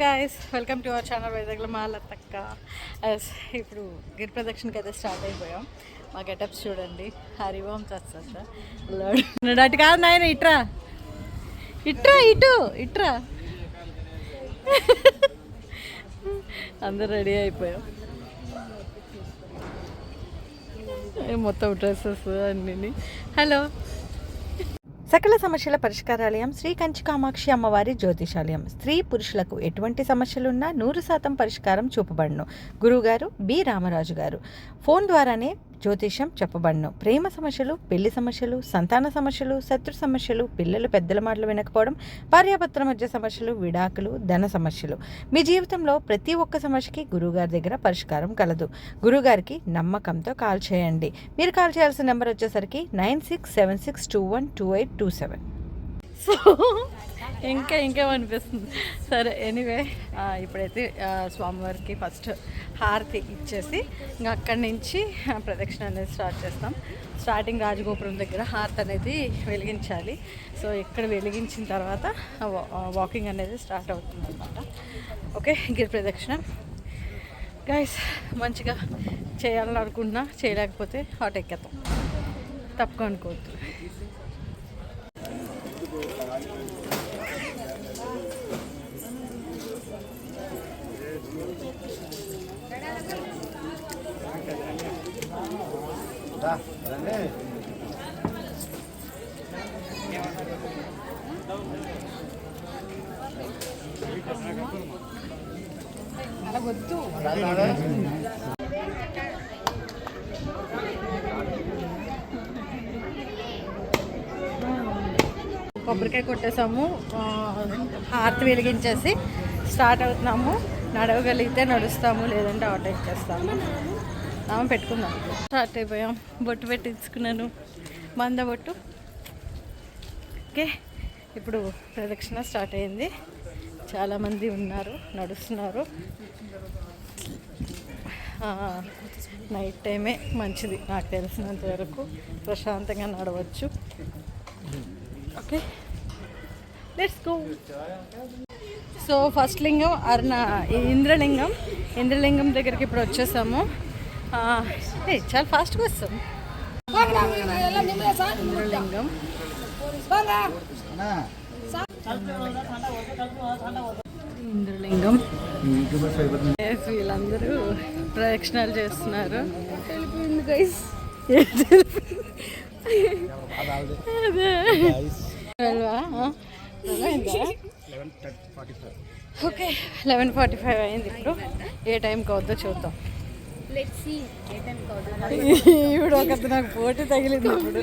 Guys welcome to our channel వైజాగ్లో మా లతక్క ఇప్పుడు గిరి ప్రదక్షిణకి అయితే స్టార్ట్ అయిపోయాం. మా గెటప్స్ చూడండి. హరి చచ్చాడు అటు కాదు నాయన ఇట్రా. ఇట్రా ఇటు. ఇట్రా. అందరు రెడీ అయిపోయాం. మొత్తం డ్రెస్సెస్ అన్నీ హలో సకల సమస్యల పరిష్కారాలయం శ్రీ కంచి కామాక్షి అమ్మవారి జ్యోతిషాలయం. స్త్రీ పురుషులకు ఎటువంటి సమస్యలున్నా నూరు శాతం పరిష్కారం చూపబడును. గురువుగారు బి. రామరాజు గారు ఫోన్ ద్వారానే జ్యోతిషం చెప్పబడను. ప్రేమ సమస్యలు పెళ్ళి సమస్యలు సంతాన సమస్యలు శత్రు సమస్యలు పిల్లలు పెద్దల మాటలు వినకపోవడం భార్యాభర్తల మధ్య సమస్యలు విడాకులు ధన సమస్యలు. మీ జీవితంలో ప్రతి ఒక్క సమస్యకి గురువుగారి దగ్గర పరిష్కారం కలదు. గురువుగారికి నమ్మకంతో కాల్ చేయండి. మీరు కాల్ చేయాల్సిన నెంబర్ వచ్చేసరికి nine six seven six two one two eight two seven. So ఇంకా ఇంకేమనిపిస్తుంది? సరే ఎనీవే ఇప్పుడైతే స్వామివారికి ఫస్ట్ హారతి ఇచ్చేసి ఇంకా అక్కడి నుంచి ప్రదక్షిణ అనేది స్టార్ట్ చేస్తాం. స్టార్టింగ్ రాజగోపురం దగ్గర హారతి అనేది వెలిగించాలి. సో ఇక్కడ వెలిగించిన తర్వాత వాకింగ్ అనేది స్టార్ట్ అవుతుంది అనమాట ఓకే గిరి ప్రదక్షిణ? గైస్ మంచిగా చేయాలని చేయలేకపోతే హాట్ ఎక్కేస్తాం తప్పుగా అనుకోవద్దు. కొబ్బరికాయ కొట్టేసాము. హార్త్ వెలిగించేసి స్టార్ట్ అవుతున్నాము. నడవగలిగితే నడుస్తాము లేదంటే ఆటో ఎక్కేస్తాము. పెట్టుకుందాం. స్టార్ట్ అయిపోయాం. బొట్టు పెట్టించుకున్నాను. మంద బొట్టు. ఓకే. ఇప్పుడు ప్రదక్షిణ స్టార్ట్ అయింది. చాలామంది ఉన్నారు నడుస్తున్నారు. నైట్ టైమే మంచిది నాకు తెలిసినంత వరకు. ప్రశాంతంగా నడవచ్చు. Okay. Let's go so first lingam Aruna Indralingam. Indralingam దగ్గరికి ఇప్పుడు వచ్చేసాము. చాలా ఫాస్ట్గా వస్తాం ఇంద్రలింగం. ఇంద్రలింగం వీళ్ళందరూ ప్రదక్షిణాలు చేస్తున్నారు? ఓకే లెవెన్ ఫార్టీ ఫైవ్ అయింది ఇప్పుడు. ఏ టైంకి అవుద్దో చూద్దాం. ఇప్పుడు ఒక నాకు పోటీ తగిలింది ఇప్పుడు.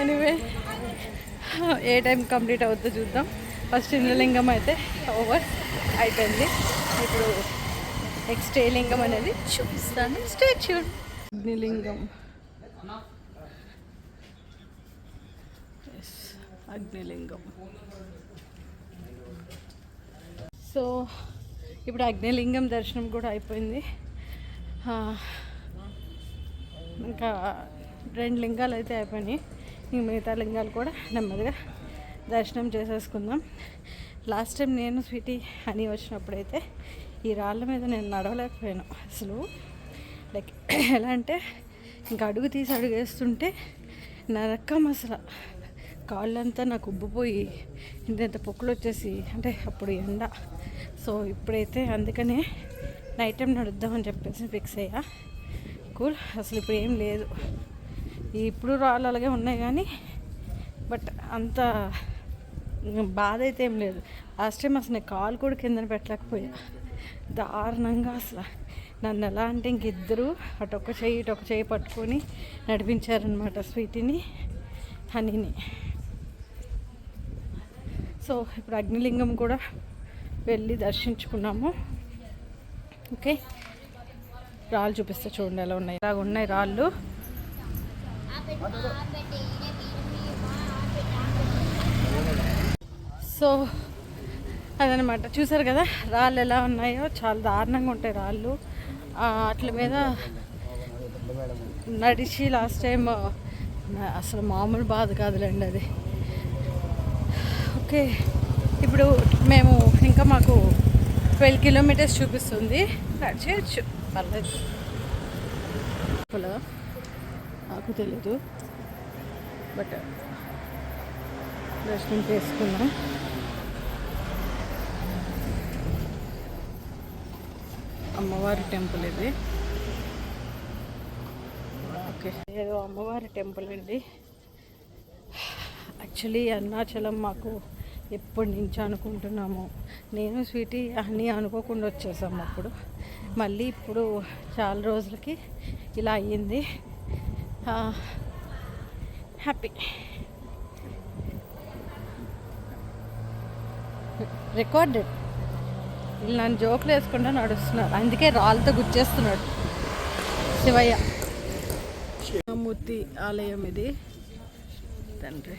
ఎనీవే ఏ టైం కంప్లీట్ అవుద్దో చూద్దాం. ఫస్ట్ ఇంద్రలింగం అయితే ఓవర్ అయిపోయింది. ఇప్పుడు నెక్స్ట్ ఏ లింగం అనేది చూపిస్తాను. స్టాచ్యూడ్ అగ్నిలింగం. Yes, అగ్నిలింగం. సో ఇప్పుడు అగ్నిలింగం దర్శనం కూడా అయిపోయింది. ఇంకా రెండు లింగాలు అయితే అయిపోయినాయి. ఇంక మిగతా లింగాలు కూడా నెమ్మదిగా దర్శనం చేసేసుకుందాం. లాస్ట్ టైం నేను స్వీటీ అని వచ్చినప్పుడైతే ఈ రాళ్ళ మీద నేను నడవలేకపోయాను అసలు. లైక్ ఎలా అంటే ఇంకా అడుగు తీసి అడుగు వేస్తుంటే నరకం అసలు. కాళ్ళంతా నాకు ఉబ్బిపోయి ఇంత పొక్కులు వచ్చేసి అంటే అప్పుడు ఎండ. సో ఇప్పుడైతే అందుకనే నైట్ టైం నడుద్దామని చెప్పేసి ఫిక్స్ అయ్యా. కూల్ అసలు ఇప్పుడు ఏం లేదు. ఇప్పుడు రాళ్ళు అలాగే ఉన్నాయి కానీ బట్ అంత బాధ అయితే ఏం లేదు. లాస్ట్ టైం అసలు నేను కాలు కూడా కిందన పెట్టలేకపోయా. దారుణంగా అసలు. నన్ను ఎలా అంటే ఇంకిద్దరు అటు ఒక చెయ్యి ఇటు ఒక చెయ్యి పట్టుకొని నడిపించారనమాట స్వీటీని హనీని. సో ఇప్పుడు అగ్నిలింగం కూడా వెళ్ళి దర్శించుకున్నాము. ఓకే. రాళ్ళు చూపిస్తే చూడండి ఎలా ఉన్నాయి. ఇలాగ ఉన్నాయి రాళ్ళు. సో అదనమాట. చూసారు కదా రాళ్ళు ఎలా ఉన్నాయో? చాలా దారుణంగా ఉంటాయి రాళ్ళు. అట్ల మీద నడిచి లాస్ట్ టైం అసలు మామూలు బాధ కాదులేండి అది. ఓకే. ఇప్పుడు మేము ఇంకా మాకు ట్వెల్వ్ కిలోమీటర్స్ చూపిస్తుంది. నడిచేయచ్చు పర్లేదు. పొలా నాకు తెలీదు. బట్ దర్శనం చేసుకున్నాం అమ్మవారి టెంపుల్ ఇది. ఓకే. ఏదో అమ్మవారి టెంపుల్ అండి. యాక్చువల్లీ అరుణాచలం మాకు ఎప్పటి నుంచి అనుకుంటున్నాము. నేను స్వీటీ అన్నీ అనుకోకుండా వచ్చేసాము అప్పుడు. మళ్ళీ ఇప్పుడు చాలా రోజులకి ఇలా అయ్యింది. హ్యాపీ. రికార్డెడ్. వీళ్ళు నన్ను జోకులు వేసుకుంటూ నడుస్తున్నారు. అందుకే రాళ్ళతో గుచ్చేస్తున్నాడు శివయ్య. మూర్తి ఆలయం ఇది. తండ్రి.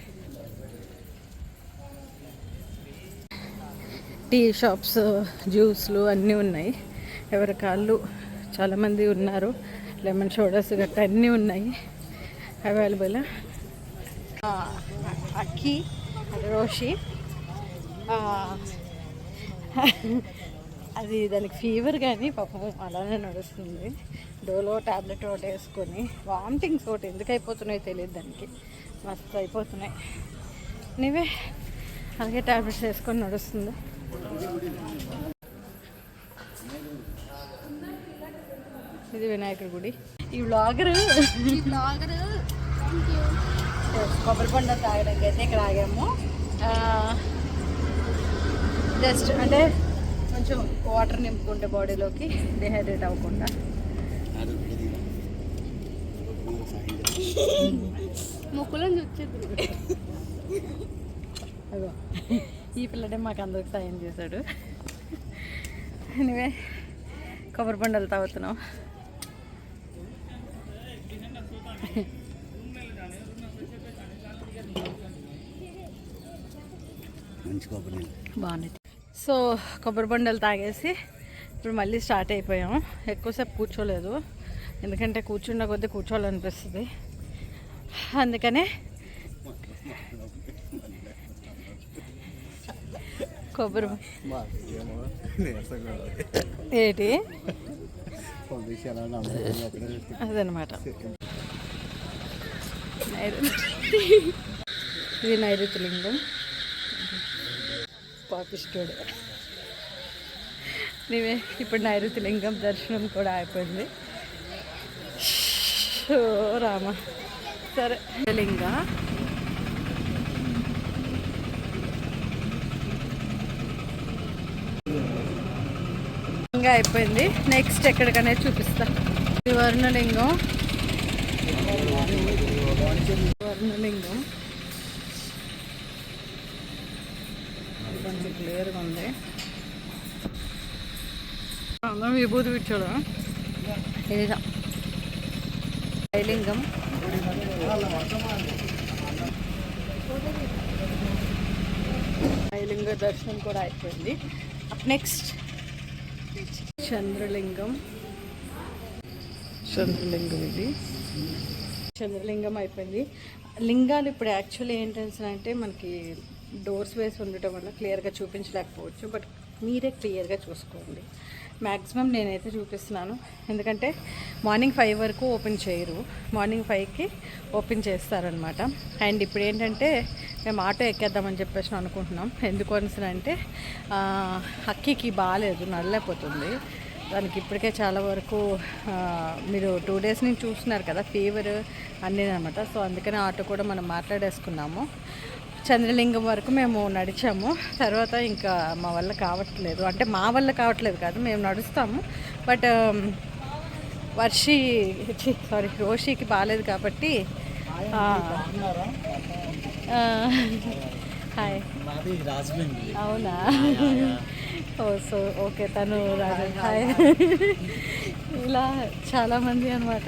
టీ షాప్స్ జ్యూస్లు అన్నీ ఉన్నాయి. ఎవరి కాళ్ళు చాలామంది ఉన్నారు. లెమన్ సోడాస్ గట్రా అన్నీ ఉన్నాయి. అవైలబుల్? అక్కి రోషి. అది దానికి ఫీవర్ కానీ పాపం అలానే నడుస్తుంది. డోలో టాబ్లెట్ ఒకటి వేసుకొని వామిటింగ్స్ ఒకటి ఎందుకు అయిపోతున్నాయో తెలియదు దానికి. మస్తు అయిపోతున్నాయి. నీవే అలాగే టాబ్లెట్స్ వేసుకొని నడుస్తుంది. ఇది వినాయకుడి గుడి. ఈ వ్లాగరు కొబ్బరి పండు తాగడానికి అయితే ఇక్కడ ఆగాము. జస్ట్ అంటే కొంచెం వాటర్ నింపుకుంటే బాడీలోకి డిహైడ్రేట్ అవ్వకుండా. మొక్కులను వచ్చేది. అగో ఈ పిల్లడే మాకు అందరికి సాయం చేశాడు. ఎనివే కొబ్బరి పండులు తాగుతున్నాం. మంచి కొబ్బరి నీళ్ళు. బాగున్నాయి సో కొబ్బరి బండలు తాగేసి ఇప్పుడు మళ్ళీ స్టార్ట్ అయిపోయాం. ఎక్కువసేపు కూర్చోలేదు. ఎందుకంటే కూర్చున్న కొద్దీ కూర్చోవాలనిపిస్తుంది. అందుకనే కొబ్బరి ఏంటి? అదనమాట. ఇది నైరుతి లింగం పాపిస్టోడు నీవే ఇప్పుడు నైరుతి లింగం దర్శనం కూడా అయిపోయింది. ఓ రామ. సరే. లింగ లింగ అయిపోయింది. నెక్స్ట్ ఎక్కడికనేది చూపిస్తా. వర్ణలింగం వర్ణలింగం కొంచెం క్లియర్గా ఉంది. అందరం విభూతి పిచ్చాడు ఇదిగా శైలింగం శైలింగ దర్శనం కూడా అయిపోయింది. నెక్స్ట్ చంద్రలింగం. చంద్రలింగం ఇది. చంద్రలింగం అయిపోయింది. లింగాలు ఇప్పుడు యాక్చువల్లీ ఏంటంటే అంటే మనకి డోర్స్ వేసి ఉండటం వల్ల క్లియర్గా చూపించలేకపోవచ్చు బట్ మీరే క్లియర్గా చూసుకోండి. మ్యాక్సిమం నేనైతే చూపిస్తున్నాను. ఎందుకంటే మార్నింగ్ ఫైవ్ వరకు ఓపెన్ చేయరు. మార్నింగ్ ఫైవ్కి ఓపెన్ చేస్తారనమాట అండ్ ఇప్పుడు ఏంటంటే మేము ఆటో ఎక్కేద్దామని చెప్పేసి అనుకుంటున్నాం. ఎందుకు అనేసి అంటే అక్కికి బాగాలేదు నడలేకపోతుంది. దానికి ఇప్పటికే చాలా వరకు మీరు టూ డేస్ నుంచి చూస్తున్నారు కదా ఫీవర్ అన్నీ అనమాట సో అందుకనే ఆటో కూడా మనం మాట్లాడేసుకున్నాము. చంద్రలింగం వరకు మేము నడిచాము. తర్వాత ఇంకా మా వల్ల కావట్లేదు. అంటే మా వల్ల కావట్లేదు కాదు మేము నడుస్తాము. బట్ వర్షి సారీ రోషికి బాగాలేదు కాబట్టి హాయ్. అవునా? ఓ సో ఓకే తను రాజు హాయ్. ఇలా చాలామంది అనమాట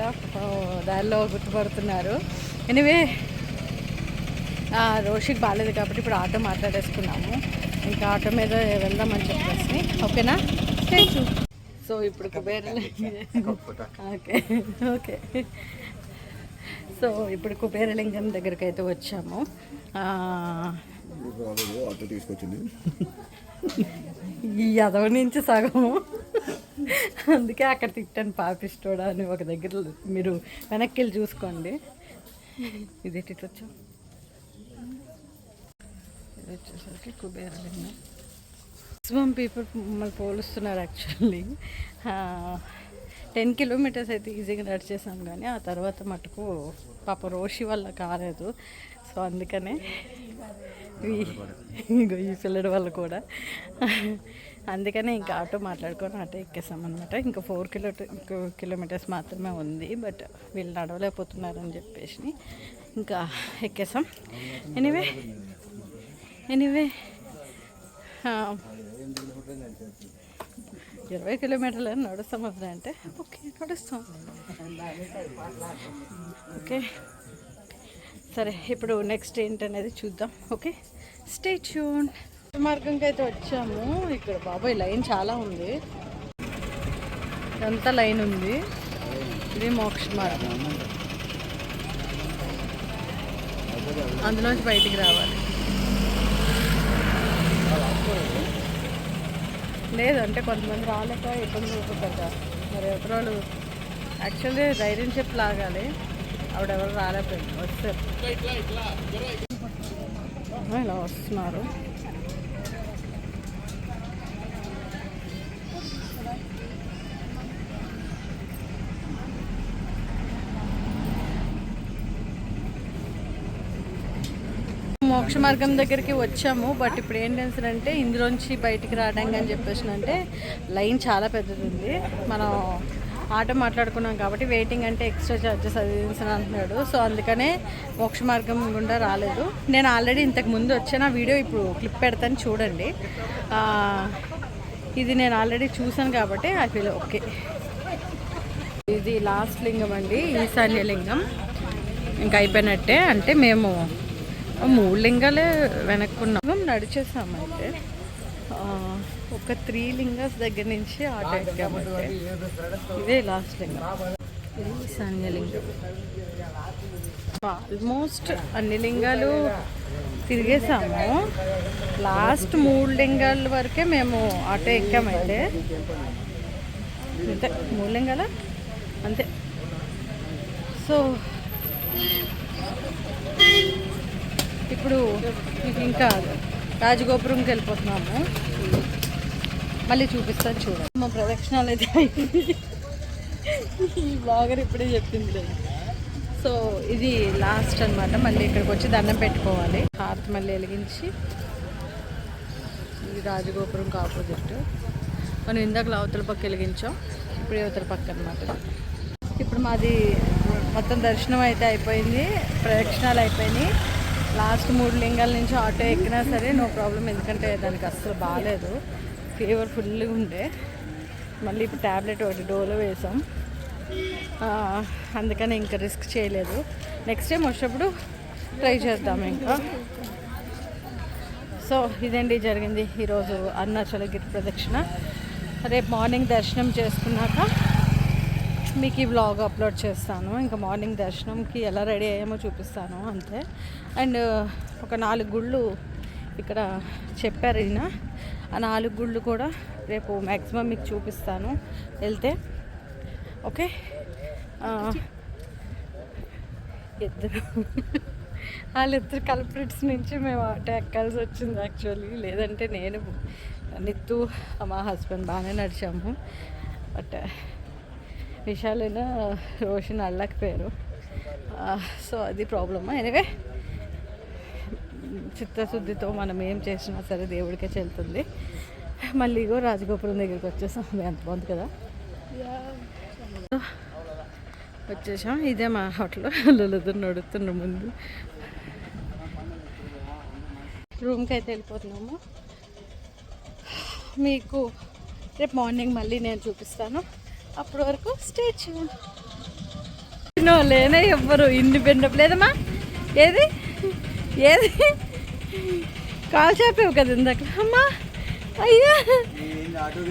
దారిలో గుర్తుపడుతున్నారు. ఎనివే రోషిక్ బాగాలేదు కాబట్టి ఇప్పుడు ఆటో మాట్లాడేసుకున్నాము. ఇంకా ఆటో మీద వెళ్దామని చెప్పేసి. ఓకేనా? స్టేచు సో ఇప్పుడు కుబేర ఓకే ఓకే. సో ఇప్పుడు కుబేరలింగం దగ్గరికి అయితే వచ్చాము. తీసుకొచ్చింది ఈ అదవ నుంచి సగము. అందుకే అక్కడ తిట్టాను పాపిస్తోడా అని ఒక దగ్గర మీరు వెనక్కి వెళ్ళి చూసుకోండి. ఇది ఎటు వచ్చాం ఇది వచ్చేసరికి కుబేరలింగం మ్యాక్సిమం పీపుల్ మమ్మల్ని పోలుస్తున్నారు యాక్చువల్లీ టెన్ కిలోమీటర్స్ అయితే ఈజీగా నడిచేసాం కానీ ఆ తర్వాత మటుకు పాప రోషి వల్ల కాలేదు. సో అందుకనే ఈ- ఈ పిల్లడి వల్ల కూడా. అందుకనే ఇంకా ఆటో మాట్లాడుకొని ఆటో ఎక్కేసాం అనమాట ఇంకా ఫోర్ కిలో కిలోమీటర్స్ మాత్రమే ఉంది బట్ వీళ్ళు నడవలేకపోతున్నారని చెప్పేసి ఇంకా ఎక్కేసాం. Anyway anyway. ఇరవై కిలోమీటర్లు నడుస్తాం అసలు అంటే ఓకే నడుస్తాం. ఓకే. సరే ఇప్పుడు నెక్స్ట్ ఏంటనేది చూద్దాం ఓకే? స్టే ట్యూన్ మార్గంకి అయితే వచ్చాము ఇక్కడ బాబాయ్ లైన్ చాలా ఉంది. ఎంత లైన్ ఉంది? ఇది మోక్ష మార్గం. అందులోంచి బయటికి రావాలి. లేదు అంటే కొంతమంది రాలేక ఇబ్బంది అవుతుంది కదా. మరి ఎవరు యాక్చువల్లీ ధైర్యం చెప్పి లాగాలి ఆవిడెవరు రాలేకపోయింది. వస్తారు. ఇలా వస్తున్నారు. మోక్ష మార్గం దగ్గరికి వచ్చాము బట్ ఇప్పుడు ఏం అంటే ఇందులోంచి బయటికి రావడానికి అని చెప్పేసి అంటే లైన్ చాలా పెద్దది ఉంది మనం ఆటో మాట్లాడుకున్నాం కాబట్టి వెయిటింగ్ అంటే ఎక్స్ట్రా ఛార్జెస్ అది అంటున్నాడు. సో అందుకనే మోక్ష మార్గం గుండా రాలేదు. నేను ఆల్రెడీ ఇంతకు ముందు వచ్చాను ఆ వీడియో ఇప్పుడు క్లిప్ పెడతాను చూడండి. ఇది నేను ఆల్రెడీ చూసాను కాబట్టి ఐ ఫీల్ ఓకే. ఇది లాస్ట్ లింగం అండి ఈశాన్య లింగం. ఇంకా అయిపోయినట్టే అంటే మేము మూడు లింగాలే వెనక్కున్నాం నడిచేసామంటే ఒక త్రీ లింగస్ దగ్గర నుంచి ఆటో ఎక్కామంటే ఇదే లాస్ట్ లింగం. ఇది ఆల్మోస్ట్ అన్ని లింగాలు తిరిగేసాము. లాస్ట్ మూడు లింగాల వరకే మేము ఆటో ఎక్కామైతే అంతే. మూడు లింగాల? అంతే. సో ఇప్పుడు మీకు ఇంకా రాజగోపురంకి వెళ్ళిపోతున్నాము. మళ్ళీ చూపిస్తాను చూడండి. మా ప్రదక్షిణాలు అయితే అయిపోయి ఈ బ్లాగర్ ఇప్పుడే చెప్పింది లేదు సో ఇది లాస్ట్ అన్నమాట. మళ్ళీ ఇక్కడికి వచ్చి దండం పెట్టుకోవాలి. హారతి మళ్ళీ వెలిగించి ఇది రాజగోపురంకి ఆపోజిట్ మనం ఇందాక అవతల పక్క వెలిగించాం. ఇప్పుడు అవతల పక్క అనమాట ఇప్పుడు మాది మొత్తం దర్శనం అయితే అయిపోయింది. ప్రదక్షిణాలు అయిపోయినాయి. లాస్ట్ మూడు లింగాల నుంచి ఆటో ఎక్కినా సరే నో ప్రాబ్లం ఎందుకంటే దానికి అస్సలు బాగాలేదు ఫీవర్ ఫుల్గా ఉండే. మళ్ళీ ఇప్పుడు ట్యాబ్లెట్ ఒకటి డోలో వేసాం. అందుకని ఇంకా రిస్క్ చేయలేదు. నెక్స్ట్ టైం వచ్చినప్పుడు ట్రై చేద్దాం ఇంకా. సో ఇదండి జరిగింది. ఈరోజు అరుణాచల గిరి ప్రదక్షిణ. రేపు మార్నింగ్ దర్శనం చేసుకున్నాక మీకు ఈ వ్లాగ్ అప్లోడ్ చేస్తాను. ఇంకా మార్నింగ్ దర్శనంకి ఎలా రెడీ అయ్యామో చూపిస్తాను అంతే. అండ్ uh, ఒక నాలుగు గుళ్ళు ఇక్కడ చెప్పారు ఈయన. ఆ నాలుగు గుళ్ళు కూడా రేపు మ్యాక్సిమం మీకు చూపిస్తాను. వెళ్తే ఓకే? ఇద్దరు. వాళ్ళిద్దరు కల్ప్రిట్స్ నుంచి మేము ఆటో ఎక్కాల్సి వచ్చింది యాక్చువల్లీ లేదంటే నేను నిత్తు మా హస్బెండ్ బాగానే నడిచాము. బట్ విశాలైన రోషన్ అల్లకపోయారు. సో అది ప్రాబ్లమ్ ఎనివే చిత్తశుద్ధితో మనం ఏం చేసినా సరే దేవుడికే చెల్తుంది మళ్ళీ ఇగో రాజగోపురం దగ్గరికి వచ్చేసాం. ఎంత బాగుంది కదా? వచ్చేసాం. ఇదే మా హోటల్. లలిత నడుతున్న ముందు. రూమ్కి అయితే వెళ్ళిపోతున్నాము. మీకు రేపు మార్నింగ్ మళ్ళీ నేను చూపిస్తాను. అప్పటి వరకు స్టేచ్యూ లేనే ఎవ్వరు. ఇండిపెండెంట్ లేదమ్మా. ఏది? ఏది? కాల్ చెప్పావు కదా ఇందాక. అమ్మా అయ్యా. ఆటోకి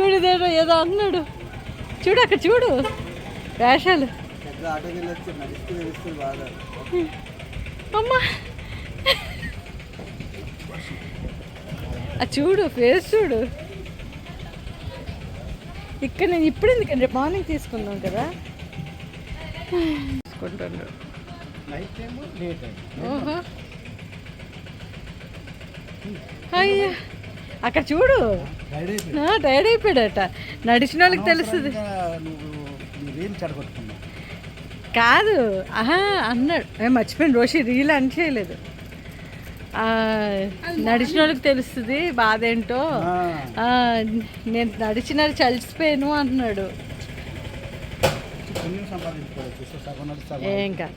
చూడు ఇదేదో ఏదో అన్నాడు. చూడు అక్కడ చూడు. వేషాలు. అమ్మా. ఆ చూడు ఫేస్ చూడు. ఇక్కడ నేను ఇప్పుడు ఎందుకంటే రేపు మార్నింగ్ తీసుకుందాం కదా. తీసుకుంటాను. అయ్యా. అక్కడ చూడు. టైర్డ్ అయిపోయాడట నడిచిన వాళ్ళకి తెలుస్తుంది. కాదు. ఆహా అన్నాడు. ఏ మర్చిపోయాను. రోషి రీల్ అని చేయలేదు. నడిచిన వాళ్ళకి తెలుస్తుంది బాధ ఏంటో ఆ, నేను నడిచిన చలిసిపోయాను అంటున్నాడు. కాదు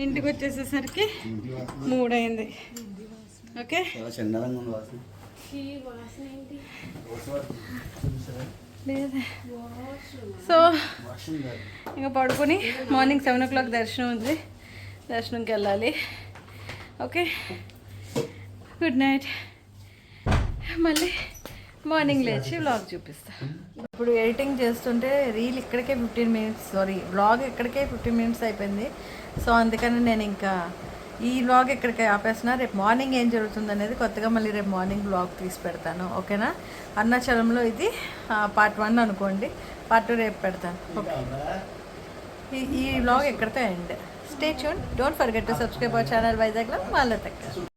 ఇంటికి వచ్చేసేసరికి మూడైంది. ఓకే? సో ఇంకా పడుకొని మార్నింగ్ సెవెన్ ఓ క్లాక్ దర్శనం ఉంది. దర్శనంకి వెళ్ళాలి. ఓకే. గుడ్ నైట్ మళ్ళీ మార్నింగ్ లేచి వ్లాగ్ చూపిస్తా. ఇప్పుడు ఎడిటింగ్ చేస్తుంటే రీల్ ఇక్కడికే ఫిఫ్టీన్ మినిట్స్ సారీ వ్లాగ్ ఇక్కడికే ఫిఫ్టీన్ మినిట్స్ అయిపోయింది. సో అందుకని నేను ఇంకా ఈ వ్లాగ్ ఇక్కడికే ఆపేసిన రేపు మార్నింగ్ ఏం జరుగుతుంది అనేది కొత్తగా మళ్ళీ రేపు మార్నింగ్ వ్లాగ్ తీసి పెడతాను. ఓకేనా అరుణాచలంలో ఇది పార్ట్ వన్ అనుకోండి. పార్ట్ టూ రేపు పెడతాను. ఓకే ఈ ఈ వ్లాగ్ ఎక్కడితో end stay చూన్ don't forget to subscribe our channel వైజాగ్లో వాళ్ళ దగ్గర